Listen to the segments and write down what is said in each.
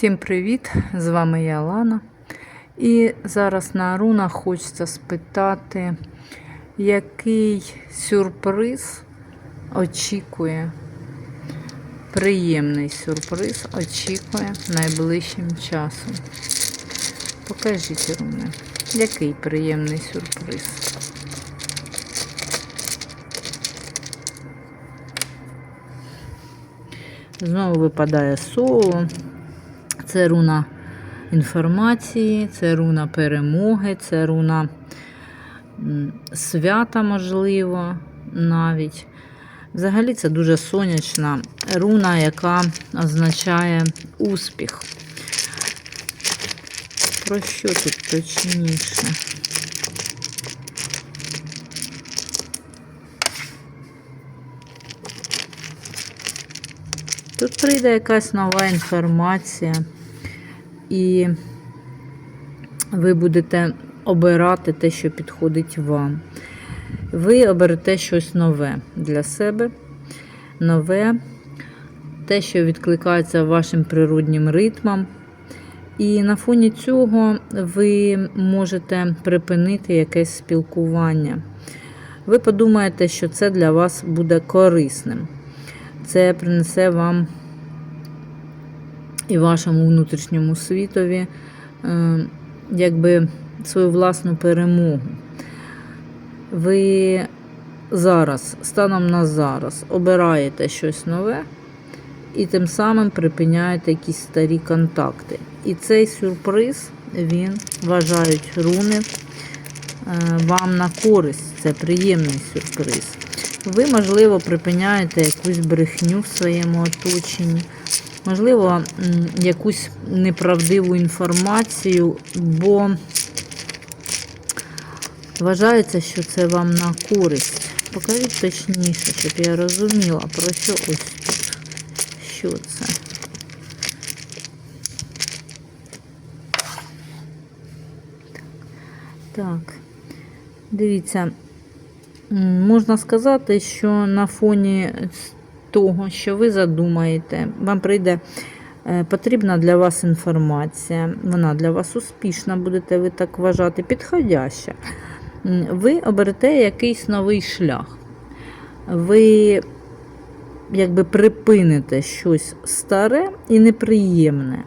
Всім привіт! З вами я Лана. І зараз на рунах хочеться спитати, який сюрприз очікує, приємний сюрприз очікує найближчим часом. Покажіть руни, який приємний сюрприз. Знову випадає соло. Це руна інформації, це руна перемоги, це руна свята, можливо, навіть. Взагалі це дуже сонячна руна, яка означає успіх. Про що тут точніше? Тут прийде якась нова інформація, і ви будете обирати те, що підходить вам. Ви оберете щось нове для себе, нове, те, що відкликається вашим природнім ритмам. І на фоні цього ви можете припинити якесь спілкування. Ви подумаєте, що це для вас буде корисним. Це принесе вам і вашому внутрішньому світові е, якби свою власну перемогу. Ви зараз, станом на зараз, обираєте щось нове і тим самим припиняєте якісь старі контакти. І цей сюрприз, він вважають руни е, вам на користь. Це приємний сюрприз. Ви, можливо, припиняєте якусь брехню в своєму оточенні, можливо, якусь неправдиву інформацію, бо вважається, що це вам на користь. Покажіть точніше, щоб я розуміла, про що ось тут. Що це? Так, дивіться, можна сказати, що на фоні того, що ви задумаєте, вам прийде е, потрібна для вас інформація, вона для вас успішна, будете ви так вважати, підходяща. Ви оберете якийсь новий шлях. Ви якби припините щось старе і неприємне.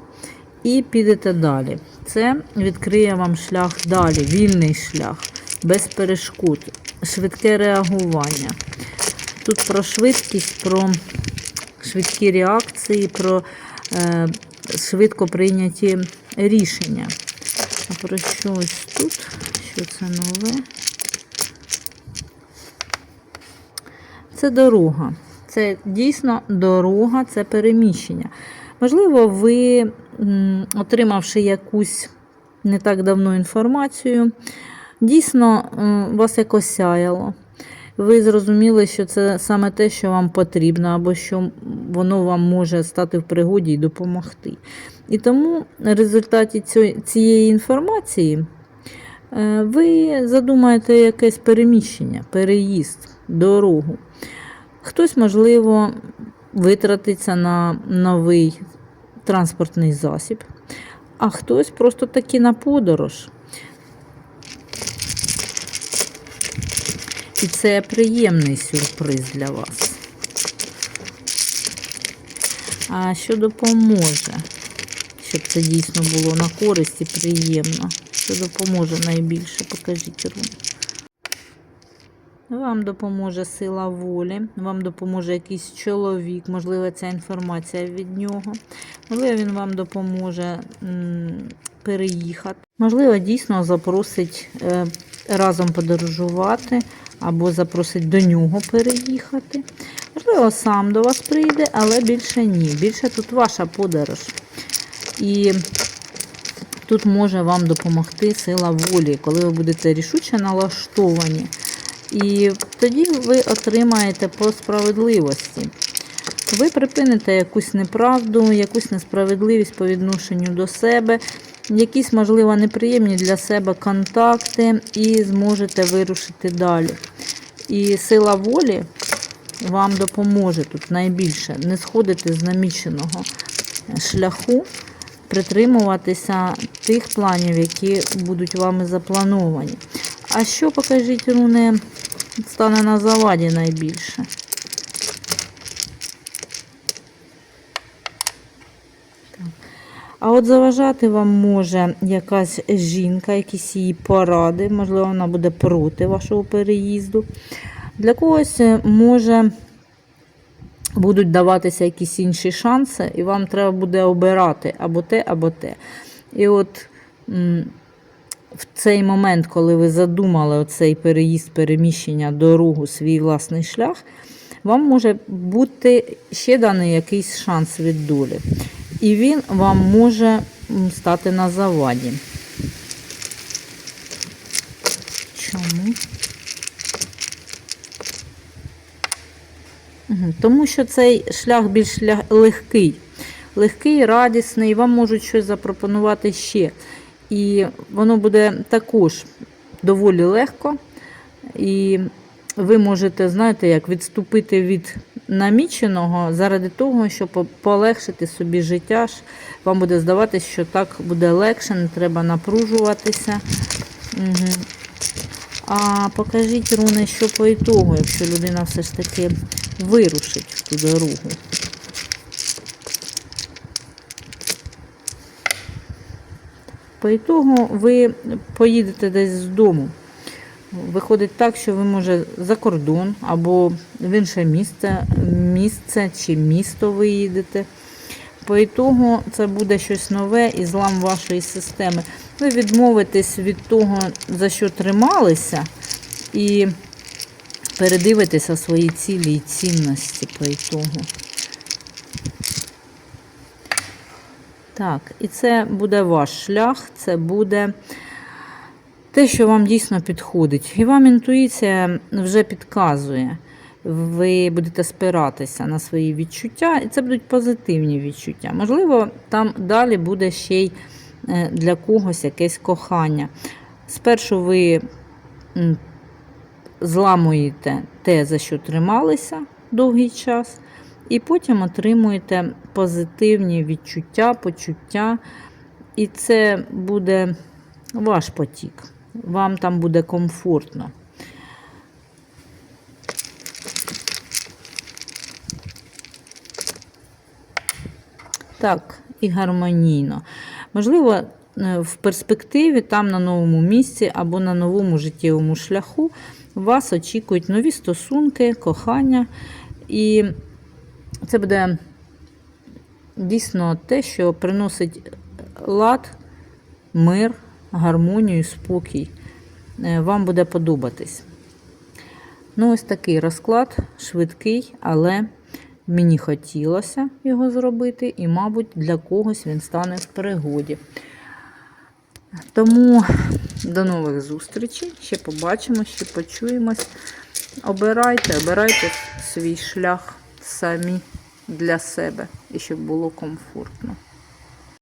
І підете далі. Це відкриє вам шлях далі, вільний шлях, без перешкод, швидке реагування. Тут про швидкість, про швидкі реакції, про е, швидко прийняті рішення. А про що ось тут? Що це нове? Це дорога. Це дійсно дорога, це переміщення. Можливо, ви, отримавши якусь не так давно інформацію, дійсно вас якось сяяло. Ви зрозуміли, що це саме те, що вам потрібно, або що воно вам може стати в пригоді і допомогти. І тому в результаті цієї інформації е, ви задумаєте якесь переміщення, переїзд, дорогу. Хтось, можливо, витратиться на новий транспортний засіб, а хтось просто таки на подорож. І це приємний сюрприз для вас. А що допоможе, щоб це дійсно було на користь і приємно? Що допоможе найбільше? Покажіть руну. Вам допоможе сила волі, вам допоможе якийсь чоловік, можливо, ця інформація від нього. Можливо, він вам допоможе переїхати. Можливо, дійсно запросить е, разом подорожувати або запросить до нього переїхати. Можливо, сам до вас прийде, але більше ні. Більше тут ваша подорож. І тут може вам допомогти сила волі, коли ви будете рішуче налаштовані. І тоді ви отримаєте по справедливості. Ви припините якусь неправду, якусь несправедливість по відношенню до себе, якісь, можливо, неприємні для себе контакти, і зможете вирушити далі. І сила волі вам допоможе тут найбільше не сходити з наміченого шляху, притримуватися тих планів, які будуть вами заплановані. А що, покажіть, руни, стане на заваді найбільше? А от заважати вам може якась жінка, якісь її поради, можливо, вона буде проти вашого переїзду. Для когось е, може будуть даватися якісь інші шанси, і вам треба буде обирати або те, або те. І от в цей момент, коли ви задумали оцей переїзд, переміщення, дорогу, свій власний шлях, вам може бути ще даний якийсь шанс від долі. І він вам може стати на заваді. Чому? Тому що цей шлях більш легкий. Легкий, радісний, вам можуть щось запропонувати ще. І воно буде також доволі легко. І ви можете, знаєте, як відступити від наміченого заради того, щоб полегшити собі життя. Вам буде здаватися, що так буде легше, не треба напружуватися. Угу. А покажіть, руни, що по ітогу, якщо людина все ж таки вирушить в ту дорогу. По ітогу ви поїдете десь з дому. Виходить так, що ви може за кордон або в інше місце, місце чи місто ви їдете. По ітогу це буде щось нове і злам вашої системи. Ви відмовитесь від того, за що трималися, і передивитеся свої цілі і цінності по ітогу. Так, і це буде ваш шлях, це буде те, що вам дійсно підходить. І вам інтуїція вже підказує. Ви будете спиратися на свої відчуття, і це будуть позитивні відчуття. Можливо, там далі буде ще й е, для когось якесь кохання. Спершу ви зламуєте те, за що трималися довгий час, і потім отримуєте позитивні відчуття, почуття, і це буде ваш потік. Вам там буде комфортно. Так, і гармонійно. Можливо, е, в перспективі, там на новому місці або на новому життєвому шляху вас очікують нові стосунки, кохання. І це буде дійсно те, що приносить лад, мир, гармонію, спокій. Е, Вам буде подобатись. Ну, ось такий розклад, швидкий, але мені хотілося його зробити, і, мабуть, для когось він стане в пригоді. Тому до нових зустрічей. Ще побачимо, ще почуємось. Обирайте, обирайте свій шлях самі для себе і щоб було комфортно.